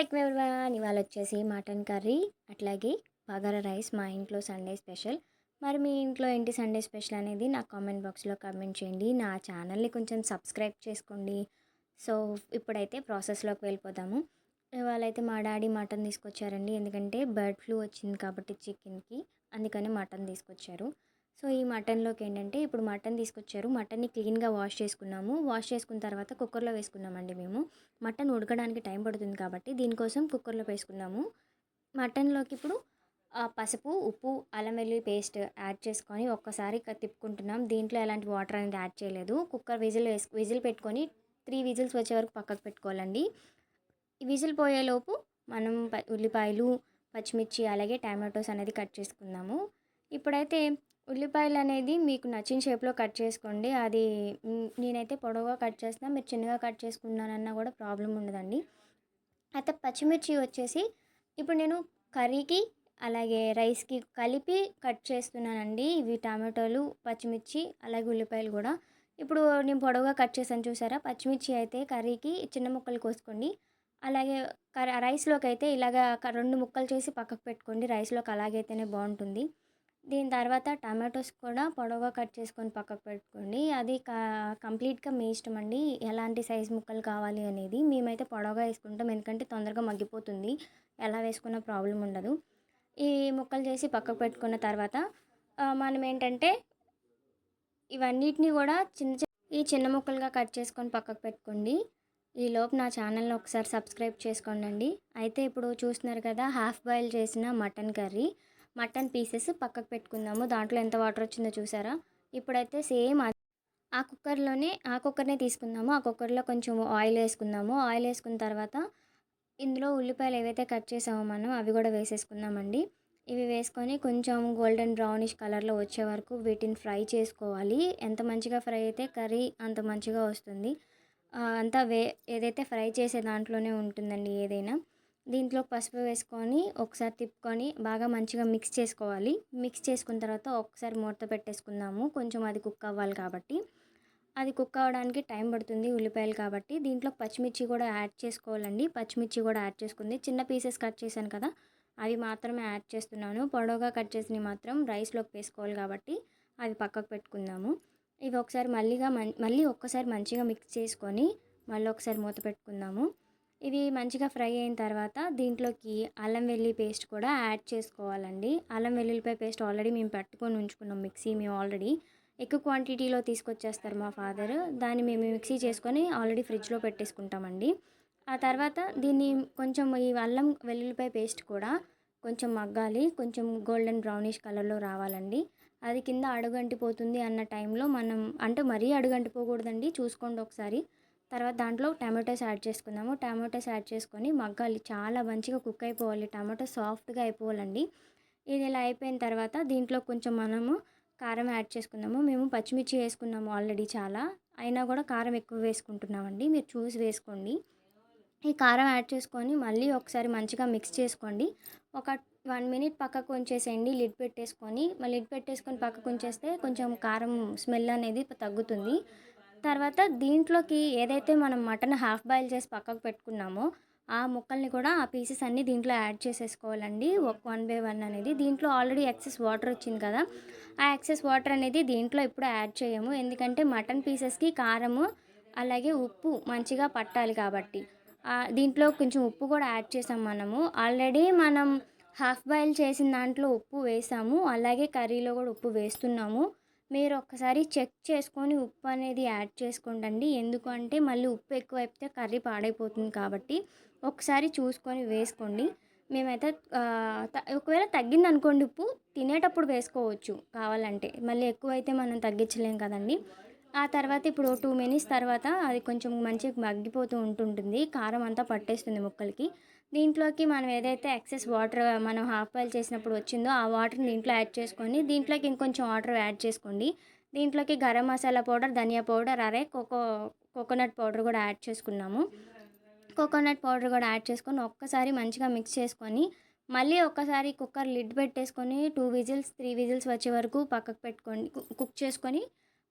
Like everyone ఇవాళ వచ్చేసి mutton curry అట్లాగే బగారా రైస్ మా ఇంట్లో సండే స్పెషల్. మరి మీ ఇంట్లో ఏంటి సండే స్పెషల్ అనేది నా కామెంట్ బాక్స్లో కామెంట్ చేయండి. నా ఛానల్ని కొంచెం సబ్స్క్రైబ్ చేసుకోండి. సో ఇప్పుడైతే ప్రాసెస్లోకి వెళ్ళిపోదాము. ఇవాళైతే మా డాడీ మటన్ తీసుకొచ్చారండి. ఎందుకంటే బర్డ్ ఫ్లూ వచ్చింది కాబట్టి చికెన్కి అందుకని మటన్ తీసుకొచ్చారు. సో ఈ మటన్లోకి ఏంటంటే ఇప్పుడు మటన్ తీసుకొచ్చారు. మటన్ని క్లీన్గా వాష్ చేసుకున్నాము. వాష్ చేసుకున్న తర్వాత కుక్కర్లో వేసుకున్నామండి మేము. మటన్ ఉడకడానికి టైం పడుతుంది కాబట్టి దీనికోసం కుక్కర్లో వేసుకున్నాము. మటన్లోకి ఇప్పుడు పసుపు ఉప్పు అల్లం వెల్లుల్లి పేస్ట్ యాడ్ చేసుకొని ఒక్కసారి తిప్పుకుంటున్నాం. దీంట్లో ఎలాంటి వాటర్ అనేది యాడ్ చేయలేదు. కుక్కర్ విజిల్ వేసు విజిల్ పెట్టుకొని త్రీ విజిల్స్ వచ్చే వరకు పక్కకు పెట్టుకోవాలండి. విజిల్ పోయేలోపు మనం ప- ఉల్లిపాయలు పచ్చిమిర్చి అలాగే టమాటోస్ అనేది కట్ చేసుకుందాము. ఇప్పుడైతే ఉల్లిపాయలు అనేది మీకు నచ్చిన షేప్లో కట్ చేసుకోండి. అది నేనైతే పొడవుగా కట్ చేస్తున్నా మీరు చిన్నగా కట్ చేసుకున్నానన్నా కూడా ప్రాబ్లం ఉండదండి. అయితే పచ్చిమిర్చి వచ్చేసి ఇప్పుడు నేను కర్రీకి అలాగే రైస్కి కలిపి కట్ చేస్తున్నానండి. ఇవి టమాటోలు పచ్చిమిర్చి అలాగే ఉల్లిపాయలు కూడా. ఇప్పుడు నేను పొడవుగా కట్ చేశాను చూసారా? పచ్చిమిర్చి అయితే కర్రీకి చిన్న ముక్కలు కోసుకోండి. అలాగే కర్రీ రైస్లోకి అయితే ఇలాగ క- రెండు ముక్కలు చేసి పక్కకు పెట్టుకోండి. రైస్లోకి అలాగైతేనే బాగుంటుంది. దీని తర్వాత టమాటోస్ కూడా పొడవుగా కట్ చేసుకొని పక్కకు పెట్టుకోండి. అది కంప్లీట్గా మీ ఇష్టం అండి. ఎలాంటి సైజ్ ముక్కలు కావాలి అనేది మేమైతే పొడవుగా వేసుకుంటాం. ఎందుకంటే తొందరగా మగ్గిపోతుంది. ఎలా వేసుకున్న ప్రాబ్లం ఉండదు. ఈ ముక్కలు చేసి పక్కకు పెట్టుకున్న తర్వాత మనం ఏంటంటే ఇవన్నిటిని కూడా చిన్న చిన్న ఈ చిన్న ముక్కలుగా కట్ చేసుకొని పక్కకు పెట్టుకోండి. ఈ లోపు నా ఛానల్ని ఒకసారి సబ్స్క్రైబ్ చేసుకోండి అయితే ఇప్పుడు చూస్తున్నారు కదా హాఫ్ బాయిల్ చేసిన మటన్ కర్రీ. మటన్ పీసెస్ పక్కకు పెట్టుకుందాము. దాంట్లో ఎంత వాటర్ వచ్చిందో చూసారా? ఇప్పుడైతే సేమ్ ఆ కుక్కర్లోనే ఆ కుక్కర్నే తీసుకుందాము. ఆ కుక్కర్లో కొంచెం ఆయిల్ వేసుకుందాము. ఆయిల్ వేసుకున్న తర్వాత ఇందులో ఉల్లిపాయలు ఏవైతే కట్ చేసామో మనం అవి కూడా వేసేసుకుందామండి. ఇవి వేసుకొని కొంచెం గోల్డెన్ బ్రౌనిష్ కలర్లో వచ్చే వరకు వీటిని ఫ్రై చేసుకోవాలి. ఎంత మంచిగా ఫ్రై అయితే కర్రీ అంత మంచిగా వస్తుంది. అంతా వే ఏదైతే ఫ్రై చేసే దాంట్లోనే ఉంటుందండి ఏదైనా. దీంట్లో పసుపు వేసుకొని ఒకసారి తిప్పుకొని బాగా మంచిగా మిక్స్ చేసుకోవాలి. మిక్స్ చేసుకున్న తర్వాత ఒకసారి మూత పెట్టేసుకుందాము. కొంచెం అది కుక్ అవ్వాలి కాబట్టి. అది కుక్ అవ్వడానికి టైం పడుతుంది ఉల్లిపాయలు కాబట్టి. దీంట్లో పచ్చిమిర్చి కూడా యాడ్ చేసుకోవాలండి. పచ్చిమిర్చి కూడా యాడ్ చేసుకుంది. చిన్న పీసెస్ కట్ చేశాను కదా అవి మాత్రమే యాడ్ చేస్తున్నాను. పొడవుగా కట్ చేసినవి మాత్రం రైస్లోకి వేసుకోవాలి కాబట్టి అవి పక్కకు పెట్టుకుందాము. ఇవి ఒకసారి మళ్ళీగా మళ్ళీ ఒక్కసారి మంచిగా మిక్స్ చేసుకొని మళ్ళీ ఒకసారి మూత పెట్టుకుందాము. ఇవి మంచిగా ఫ్రై అయిన తర్వాత దీంట్లోకి అల్లం వెల్లి పేస్ట్ కూడా యాడ్ చేసుకోవాలండి. అల్లం వెల్లుల్లిపాయ పేస్ట్ ఆల్రెడీ మేము పెట్టుకొని ఉంచుకున్నాం మిక్సీ మేము ఆల్రెడీ. ఎక్కువ క్వాంటిటీలో తీసుకొచ్చేస్తారు మా ఫాదర్. దాన్ని మేము మిక్సీ చేసుకొని ఆల్రెడీ ఫ్రిడ్జ్లో పెట్టేసుకుంటామండి. ఆ తర్వాత దీన్ని కొంచెం ఈ అల్లం వెల్లుల్లిపాయ పేస్ట్ కూడా కొంచెం మగ్గాలి. కొంచెం గోల్డెన్ బ్రౌనిష్ కలర్లో రావాలండి. అది కింద అడుగంటిపోతుంది అన్న టైంలో మనం అంటే మరీ అడుగంటిపోకూడదండి. చూసుకోండి ఒకసారి. తర్వాత దాంట్లో టమాటోస్ యాడ్ చేసుకుందాము. టమాటోస్ యాడ్ చేసుకొని మగ్గాలి. చాలా మంచిగా కుక్ అయిపోవాలి. టమాటో సాఫ్ట్గా అయిపోవాలండి. ఇది ఇలా అయిపోయిన తర్వాత దీంట్లో కొంచెం మనము కారం యాడ్ చేసుకుందాము. మేము పచ్చిమిర్చి వేసుకున్నాము ఆల్రెడీ చాలా. అయినా కూడా కారం ఎక్కువ వేసుకుంటున్నామండి. మీరు చూసి వేసుకోండి. ఈ కారం యాడ్ చేసుకొని మళ్ళీ ఒకసారి మంచిగా మిక్స్ చేసుకోండి. ఒక వన్ మినిట్ పక్కకు ఉంచేసేయండి. లిడ్ పెట్టేసుకొని మళ్ళీ లిడ్ పెట్టేసుకొని పక్కకు ఉంచేస్తే కొంచెం కారం స్మెల్ అనేది తగ్గుతుంది. తర్వాత దీంట్లోకి ఏదైతే మనం మటన్ హాఫ్ బాయిల్ చేసి పక్కకు పెట్టుకున్నామో ఆ ముక్కల్ని కూడా ఆ పీసెస్ అన్నీ దీంట్లో యాడ్ చేసేసుకోవాలండి. ఒక వన్ బై వన్ అనేది. దీంట్లో ఆల్రెడీ ఎక్సెస్ వాటర్ వచ్చింది కదా ఆ ఎక్సెస్ వాటర్ అనేది దీంట్లో ఇప్పుడు యాడ్ చేయము. ఎందుకంటే మటన్ పీసెస్కి కారము అలాగే ఉప్పు మంచిగా పట్టాలి కాబట్టి. దీంట్లో కొంచెం ఉప్పు కూడా యాడ్ చేసాం మనము. ఆల్రెడీ మనం హాఫ్ బాయిల్ చేసిన దాంట్లో ఉప్పు వేసాము. అలాగే కర్రీలో కూడా ఉప్పు వేస్తున్నాము. మీరు ఒక్కసారి చెక్ చేసుకొని ఉప్పు అనేది యాడ్ చేసుకోండి ఎందుకంటే మళ్ళీ ఉప్పు ఎక్కువ అయిపోతే కర్రీ పాడైపోతుంది కాబట్టి ఒకసారి చూసుకొని వేసుకోండి. మేమైతే ఒకవేళ తగ్గింది అనుకోండి ఉప్పు తినేటప్పుడు వేసుకోవచ్చు కావాలంటే. మళ్ళీ ఎక్కువైతే మనం తగ్గించలేం కదండి. ఆ తర్వాత ఇప్పుడు టూ మినిట్స్ తర్వాత అది కొంచెం మంచిగా మగ్గిపోతూ ఉంటుంటుంది. కారం అంతా పట్టేస్తుంది ముక్కలకి. దీంట్లోకి మనం ఏదైతే ఎక్సెస్ వాటర్ మనం హాఫ్ బాయిల్ చేసినప్పుడు వచ్చిందో ఆ వాటర్ని దీంట్లో యాడ్ చేసుకొని దీంట్లోకి ఇంకొంచెం వాటర్ యాడ్ చేసుకోండి. దీంట్లోకి గరం మసాలా పౌడర్ ధనియా పౌడర్ అరే కోకో కోకోనట్ పౌడర్ కూడా యాడ్ చేసుకున్నాము. కోకోనట్ పౌడర్ కూడా యాడ్ చేసుకొని ఒక్కసారి మంచిగా మిక్స్ చేసుకొని మళ్ళీ ఒక్కసారి కుక్కర్ లిడ్ పెట్టేసుకొని టూ విజిల్స్ త్రీ విజిల్స్ వచ్చే వరకు పక్కకు పెట్టుకోండి కుక్ చేసుకొని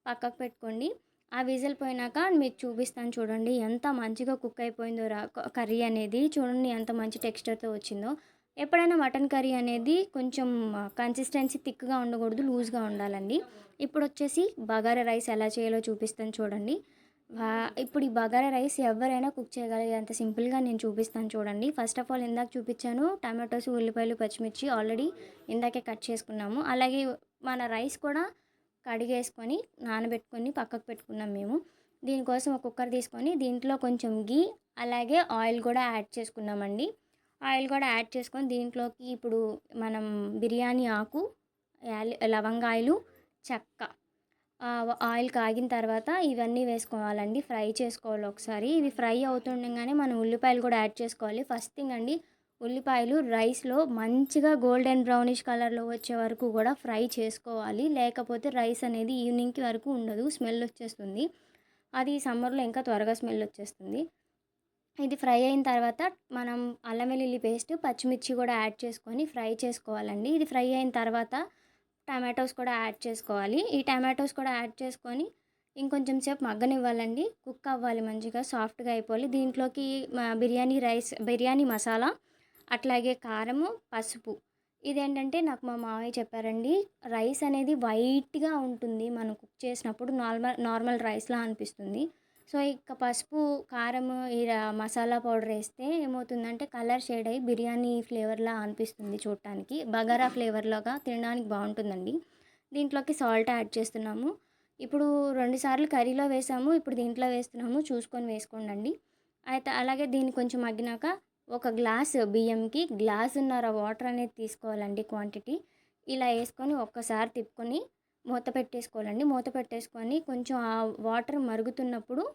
పక్కకు పెట్టుకోండి. ఆ విజిల్ పోయినాక మీకు చూపిస్తాను చూడండి ఎంత మంచిగా కుక్ అయిపోయిందో రా కర్రీ అనేది. చూడండి ఎంత మంచి టెక్స్చర్తో వచ్చిందో. ఎప్పుడైనా మటన్ కర్రీ అనేది కొంచెం కన్సిస్టెన్సీ థిక్గా ఉండకూడదు లూజ్గా ఉండాలండి. ఇప్పుడు వచ్చేసి బగారా రైస్ ఎలా చేయాలో చూపిస్తాను చూడండి. ఇప్పుడు ఈ బగారా రైస్ ఎవరైనా కుక్ చేయగలిగేంత సింపుల్గా నేను చూపిస్తాను చూడండి. ఫస్ట్ ఆఫ్ ఆల్ ఇందాక చూపించాను టమాటోస్ ఉల్లిపాయలు పచ్చిమిర్చి ఆల్రెడీ ఇందాకే కట్ చేసుకున్నాము. అలాగే మన రైస్ కూడా కడిగేసుకొని నానబెట్టుకొని పక్కకు పెట్టుకున్నాం మేము. దీనికోసం ఒక కుక్కర్ తీసుకొని దీంట్లో కొంచెం గీ అలాగే ఆయిల్ కూడా యాడ్ చేసుకున్నామండి. ఆయిల్ కూడా యాడ్ చేసుకొని దీంట్లోకి ఇప్పుడు మనం బిర్యానీ ఆకు లవంగాయలు చెక్క ఆయిల్ కాగిన తర్వాత ఇవన్నీ వేసుకోవాలండి. ఫ్రై చేసుకోవాలి ఒకసారి. ఇవి ఫ్రై అవుతుండగానే మనం ఉల్లిపాయలు కూడా యాడ్ చేసుకోవాలి. ఫస్ట్ థింగ్ అండి ఉల్లిపాయలు రైస్లో మంచిగా గోల్డెన్ బ్రౌనిష్ కలర్లో వచ్చే వరకు కూడా ఫ్రై చేసుకోవాలి. లేకపోతే రైస్ అనేది ఈవినింగ్కి వరకు ఉండదు. స్మెల్ వచ్చేస్తుంది. అది సమ్మర్లో ఇంకా త్వరగా స్మెల్ వచ్చేస్తుంది. ఇది ఫ్రై అయిన తర్వాత మనం అల్లం వెల్లుల్లి పేస్ట్ పచ్చిమిర్చి కూడా యాడ్ చేసుకొని ఫ్రై చేసుకోవాలండి. ఇది ఫ్రై అయిన తర్వాత టమాటోస్ కూడా యాడ్ చేసుకోవాలి. ఈ టమాటోస్ కూడా యాడ్ చేసుకొని ఇంకొంచెం సేపు మగ్గనివ్వాలండి. కుక్ అవ్వాలి మంచిగా సాఫ్ట్గా అయిపోవాలి. దీంట్లోకి బిర్యానీ రైస్ బిర్యానీ మసాలా అట్లాగే కారము పసుపు. ఇదేంటంటే నాకు మా మామయ్య చెప్పారండి రైస్ అనేది వైట్గా ఉంటుంది. మనం కుక్ చేసినప్పుడు నార్మల్ నార్మల్ రైస్లా అనిపిస్తుంది. సో ఇక పసుపు కారం ఈ మసాలా పౌడర్ వేస్తే ఏమవుతుందంటే కలర్ షేడ్ అయ్యి బిర్యానీ ఫ్లేవర్లా అనిపిస్తుంది చూడటానికి. బగారా ఫ్లేవర్లాగా తినడానికి బాగుంటుందండి. దీంట్లోకి సాల్ట్ యాడ్ చేస్తున్నాము. ఇప్పుడు రెండుసార్లు కర్రీలో వేసాము ఇప్పుడు దీంట్లో వేస్తున్నాము. చూసుకొని వేసుకోండి అయితే అలాగే దీన్ని కొంచెం మగ్గినాక ఒక గ్లాస్ బియ్యంకి గ్లాసున్నర వాటర్ అనేది తీసుకోవాలండి క్వాంటిటీ. ఇలా వేసుకొని ఒక్కసారి తిప్పుకొని మూత పెట్టేసుకోవాలండి. మూత పెట్టేసుకొని కొంచెం ఆ వాటర్ మరుగుతున్నప్పుడు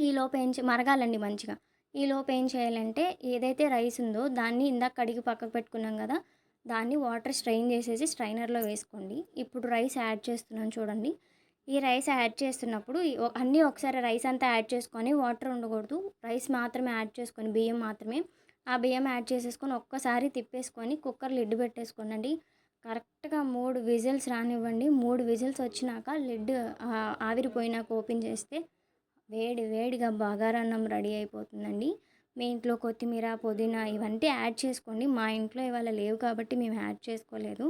ఈ లోపు ఏం చే- మరగాలండి మంచిగా. ఈ లోపు ఏం చేయాలంటే ఏదైతే రైస్ ఉందో దాన్ని ఇందాక కడిగి పక్కకు పెట్టుకున్నాం కదా దాన్ని వాటర్ స్ట్రెయిన్ చేసేసి స్ట్రైనర్లో వేసుకోండి. ఇప్పుడు రైస్ యాడ్ చేస్తున్నాను చూడండి. ఈ రైస్ యాడ్ చేస్తున్నప్పుడు అన్నీ ఒకసారి రైస్ అంతా యాడ్ చేసుకొని వాటర్ ఉండకూడదు. రైస్ మాత్రమే యాడ్ చేసుకొని బియ్యం మాత్రమే. ఆ బియ్యం యాడ్ చేసేసుకొని ఒక్కసారి తిప్పేసుకొని కుక్కర్ లిడ్ పెట్టేసుకోండి కరెక్ట్గా మూడు విజిల్స్ రానివ్వండి. మూడు విజిల్స్ వచ్చినాక లిడ్ ఆవిరిపోయినాక ఓపెన్ చేస్తే వేడి వేడిగా బగారన్నం రెడీ అయిపోతుందండి. మీ ఇంట్లో కొత్తిమీర పుదీనా ఇవన్నీ యాడ్ చేసుకోండి. మా ఇంట్లో ఇవాళ లేవు కాబట్టి మేము యాడ్ చేసుకోలేదు.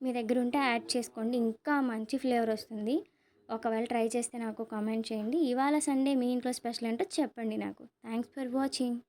మీ దగ్గర ఉంటే యాడ్ చేసుకోండి. ఇంకా మంచి ఫ్లేవర్ వస్తుంది. ఒకవేళ ట్రై చేస్తే నాకు కామెంట్ చేయండి. ఇవాళ సండే మీ ఇంట్లో స్పెషల్ ఏంటో చెప్పండి నాకు. Thanks for watching.